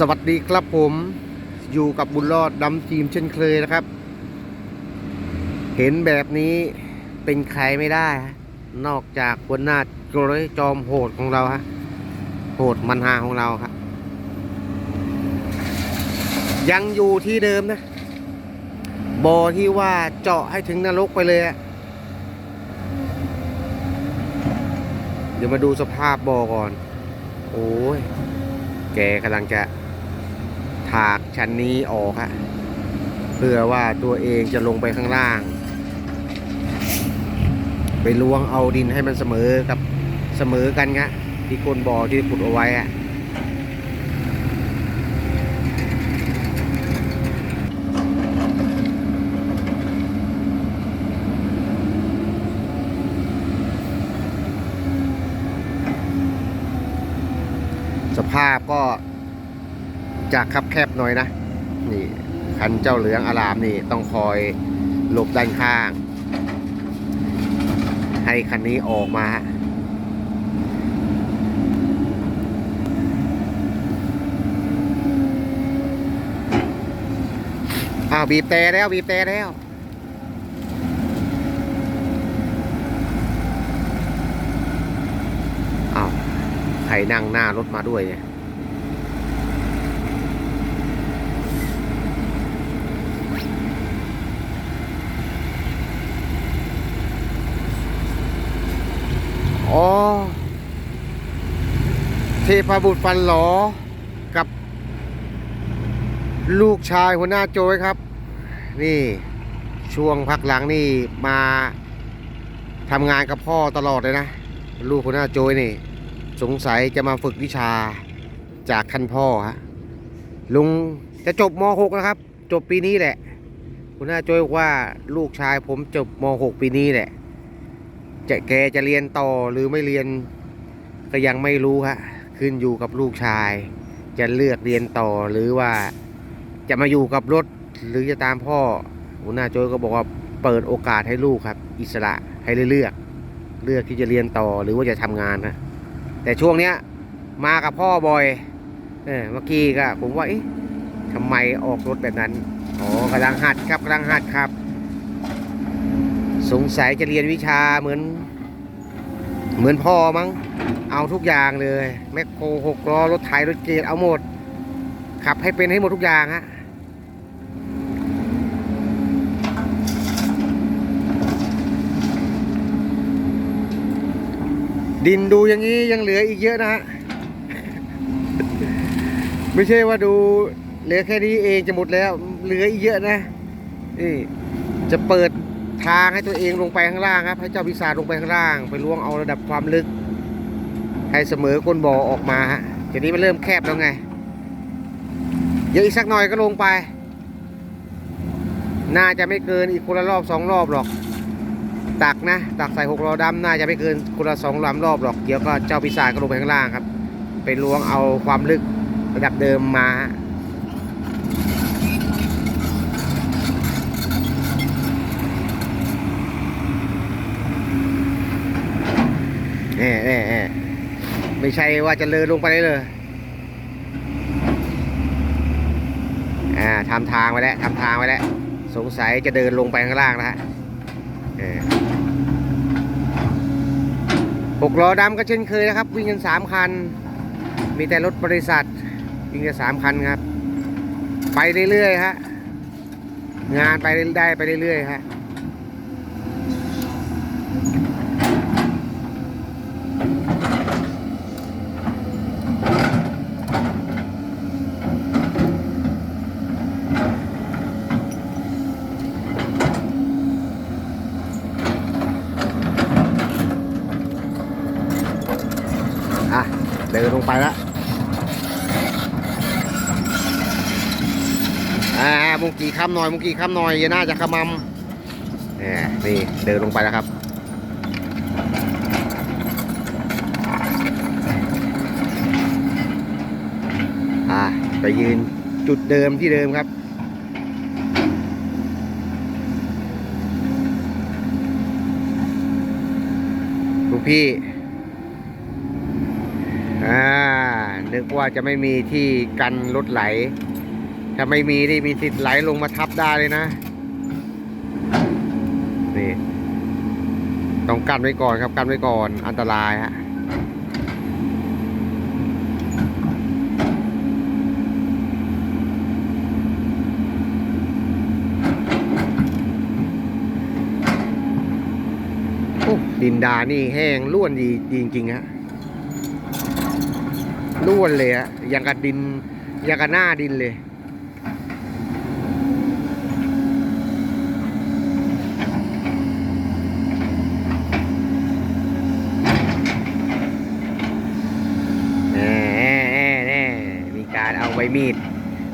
สวัสดีครับผมอยู่กับบุญรอดดำทีมเช่นเคยนะครับ เห็นแบบนี้เป็นใครไม่ได้ นอกจากหัวหน้าโจยจอมโหดของเราฮะโหดมันหาของเราครับ ยังอยู่ที่เดิมนะบอที่ว่าเจาะให้ถึงนรกไปเลยเดี๋ยวมาดูสภาพบอก่อน โอ้ยแกกำลังจะ ถากชั้นนี้ออกฮะเพื่อว่าตัวเองจะลงไปข้างล่าง ไปล้วงเอาดินให้มันเสมอกับเสมอกันงะที่ก้นบ่อที่ขุดเอาไว้อะสภาพก็ จากคับแคบหน่อยนะ นี่คันเจ้าเหลืองอารามนี่ต้องคอยหลบด้านข้าง ให้คันนี้ออกมาฮะอ้าวบีบแต่แล้วบีบแต่แล้วอ้าวใครนั่งหน้ารถมาด้วยเนี่ย อ๋อ เทพบุตรฟันหลอ กับ ลูกชายหัวหน้าโจยครับ นี่ช่วงพักหลังนี่มาทำงานกับพ่อตลอดเลยนะ ลูกหัวหน้าโจยนี่ สงสัยจะมาฝึกวิชาจากท่านพ่อฮะลุงจะจบม .6 นะครับ จบปีนี้แหละหัวหน้าโจยว่าลูกชายผมจบม .6 ปีนี้แหละ จะแกจะเรียนต่อหรือไม่เรียนก็ยังไม่รู้ฮะขึ้นอยู่กับลูกชาย จะเลือกเรียนต่อหรือว่าจะมาอยู่กับรถหรือจะตามพ่อหัวหน้าโจยก็บอกว่าเปิดโอกาสให้ลูกครับ อิสระให้เลือก เลือกที่จะเรียนต่อหรือว่าจะทำงานนะแต่ช่วงเนี้ยมากับพ่อบ่อยเออเมื่อกี้ก็ผมว่าเอ๊ะทำไมออกรถแบบนั้นอ๋อกำลังหัดครับกำลังหัดครับ สงสัยจะเรียนวิชาเหมือน เหมือนพ่อมั้ง เอาทุกอย่างเลย แมคโครหกล้อรถไถรถเกตเอาหมด ขับให้เป็นให้หมดทุกอย่างฮะดินดูอย่างนี้ยังเหลืออีกเยอะนะฮะ ไม่ใช่ว่าดูเหลือแค่นี้เองจะหมดแล้ว เหลืออีกเยอะนะนี่จะเปิด ทางให้ตัวเองลงไปข้างล่างครับ ให้เจ้าพิศาจลงไปข้างล่าง ไปล้วงเอาระดับความลึก ให้เสมอก้นบ่อออกมาฮะทีนี้มันเริ่มแคบแล้วไง เดี๋ยวอีกสักหน่อยก็ลงไป น่าจะไม่เกินอีกคนละรอบสองรอบหรอก ตักนะตักใส่หกล้อดำน่าจะไม่เกินคนละสองลำรอบหรอกเดี๋ยวก็เจ้าพิศาจก็ลงไปข้างล่างครับ ไปล้วงเอาความลึกระดับเดิมมาฮะ น่แน่แน่ไม่ใช่ว่าจะเลยลงไปเลย อ่าทำทางไว้แล้วทำทางไว้แล้ว สงสัยจะเดินลงไปข้างล่างแล้วฮะเออหกล้อดำก็เช่นเคยนะครับ วิ่งกันสามคัน มีแต่รถบริษัท วิ่งกันสามคันครับ ไปเรื่อยๆฮะ งานไปได้ไปเรื่อยๆฮะ เดินลงไปแล้ว อ่า มุงกี่คำหน่อยมุงกี่คำหน่อยอย่าน่าจะขมำเนี่ยนี่เดินลงไปแล้วครับอ่าไปยืนจุดเดิมที่เดิมครับลูกพี่อ่าเนึกว่าจะไม่มีที่กันรถไหล ถ้าไม่มีนี่มีสิทธิ์ไหลลงมาทับได้เลยนะ นี่ ต้องกันไว้ก่อนครับกันไว้ก่อนอันตรายฮะดินดานี่แห้งล้วนดีดีจริงๆฮะล้วนเลยฮะอย่างกับดินอย่างกับหน้าดินเลย แน่แน่มีการเอาใบ มีด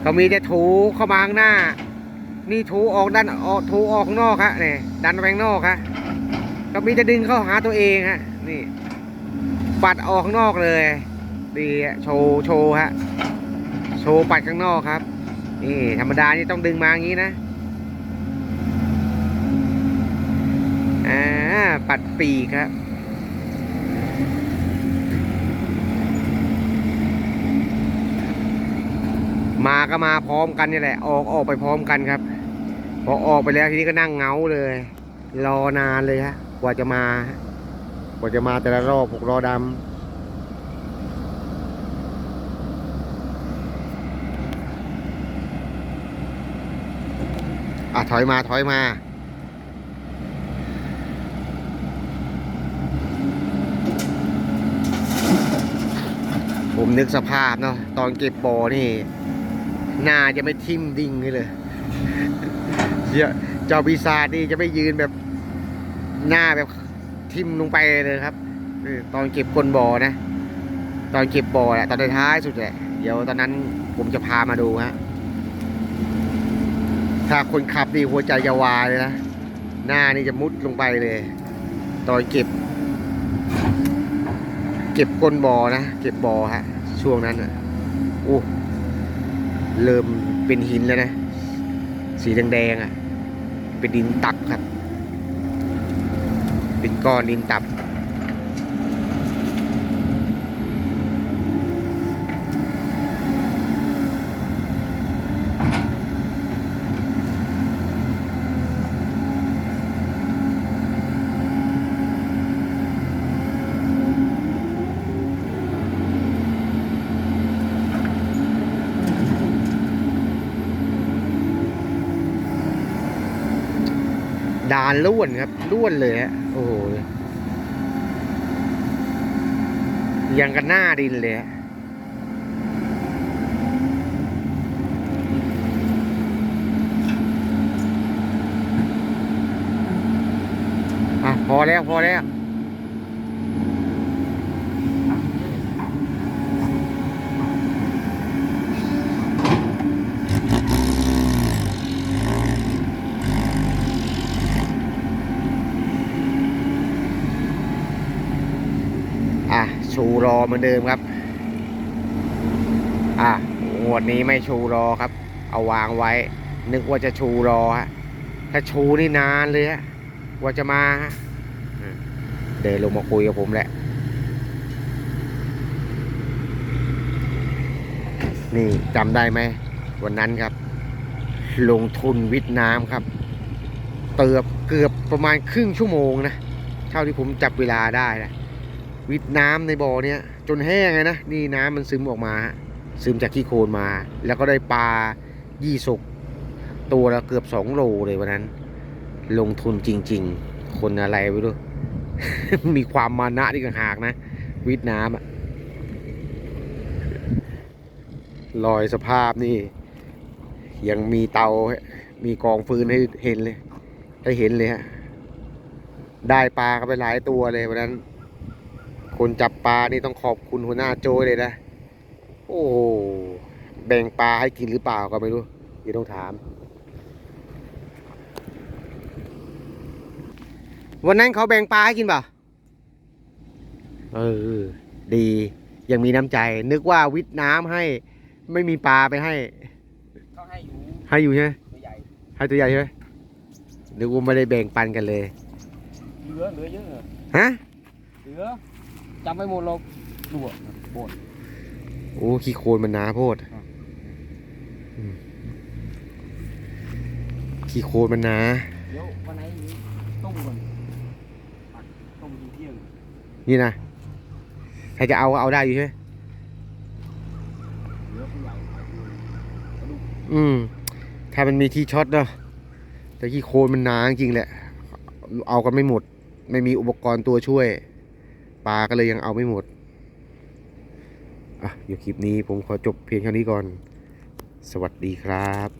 เขามีแต่ถูเข้ามาข้างหน้า นี่ถูออกด้านออกถูออกข้างนอกฮะเนี่ยดันไปข้างนอกฮะก็มีจะดึงเข้าหาตัวเองฮะนี่ปัดออกข้างนอกเลย ดีอะโชว์โชว์ฮะโชว์ปัดข้างนอกครับนี่ธรรมดานี่ต้องดึงมาอย่างนี้นะอ่าปัดปีกครับ มาก็มาพร้อมกันนี่แหละ ออกออกไปพร้อมกันครับ พอออกไปแล้วทีนี้ก็นั่งเงาเลย รอนานเลยฮะกว่าจะมา กว่าจะมาแต่ละรอบหกรอดำอะถอยมาถอยมาผมนึกสภาพเนาะตอนเก็บบ่อนี่ หน้าจะไม่ทิ่มดิ่งเลยเจ้าปีศาจนี่จะไม่ยืนแบบหน้าแบบทิ่มลงไปเลยครับตอนเก็บก้นบ่อนะ ตอนเก็บบ่อแหละตอนท้ายสุดแหละเดี๋ยวตอนนั้นผมจะพามาดูฮะถ้าคนขับนี่หัวใจจะวายเลยนะหน้านี่จะมุดลงไปเลย ตอนเก็บ เก็บก้นบ่อนะเก็บบ่อฮะ ช่วงนั้นอะโอ้ เริ่มเป็นหินแล้วนะ สีแดงๆอะ เป็นดินตับครับ เป็นก้อนดินตับานล้วนครับล้วนเลยฮะโอ้โหยังกันหน้าดินเลยฮะอะพอแล้ว พอแล้ว อะ ชูรอเหมือนเดิมครับ อะงวดนี้ไม่ชูรอครับ เอาวางไว้ นึกว่าจะชูรอฮะถ้าชูนี่นานเลยฮะว่าจะมาฮะเดินลงมาคุยกับผมแหละ นี่จำได้ไหม วันนั้นครับ ลงทุนวิทน้ำครับ เตือบเกือบประมาณครึ่งชั่วโมงนะ เท่าที่ผมจับเวลาได้นะ วิทน้ำในบ่อเนี้ยจนแห้งเลยนะนี่น้ำมันซึมออกมาซึมจากขี้โคลนมา แล้วก็ได้ปลายี่สกตัวละเกือบสองโลเลยวันนั้น ลงทุนจริง ๆ คนอะไรไม่รู้ มีความมานะที่กังหากนะ วิทน้ำอะลอยสภาพนี่ ยังมีเตา มีกองฟืนให้เห็นเลย ให้เห็นเลยฮะ ได้ปลากันไปหลายตัวเลยวันนั้น คนจับปลานี่ต้องขอบคุณหัวหน้าโจ้ยเลยนะ โอ้โหแบ่งปลาให้กินหรือเปล่าก็ไม่รู้เดี๋ยวต้องถาม วันนั้นเขาแบ่งปลาให้กินเปล่าเออ ดียังมีน้ำใจ นึกว่าวิทย์น้ำให้ ไม่มีปลาไปให้เขาให้อยู่ให้อยู่ใช่ไหมตัวใหญ่ให้ตัวใหญ่ใช่ไหมนึกว่าไม่ได้แบ่งปันกันเลยเหลือเหลือเยอะเหรอฮะเหลือ จำไม่หมดหรอกดูอะบนโอ้ขี้โคลนมันหนาโพดอืมขี้โคลนมันหนา เดี๋ยววันไหนต้มก่อนปักต้มเที่ยงนี่นะถ้าจะเอาก็เอาได้อยู่ใช่ไหมเหลือผู้ใหญ่เอาดูเอาดูอืม ถ้ามันมีที่ช็อตเนาะแต่ขี้โคลนมันหนาจริงๆแหละ เอากันไม่หมด ไม่มีอุปกรณ์ตัวช่วย ปลาก็เลยยังเอาไม่หมด อะ เดี๋ยวคลิปนี้ผมขอจบเพียงเท่านี้ก่อน สวัสดีครับ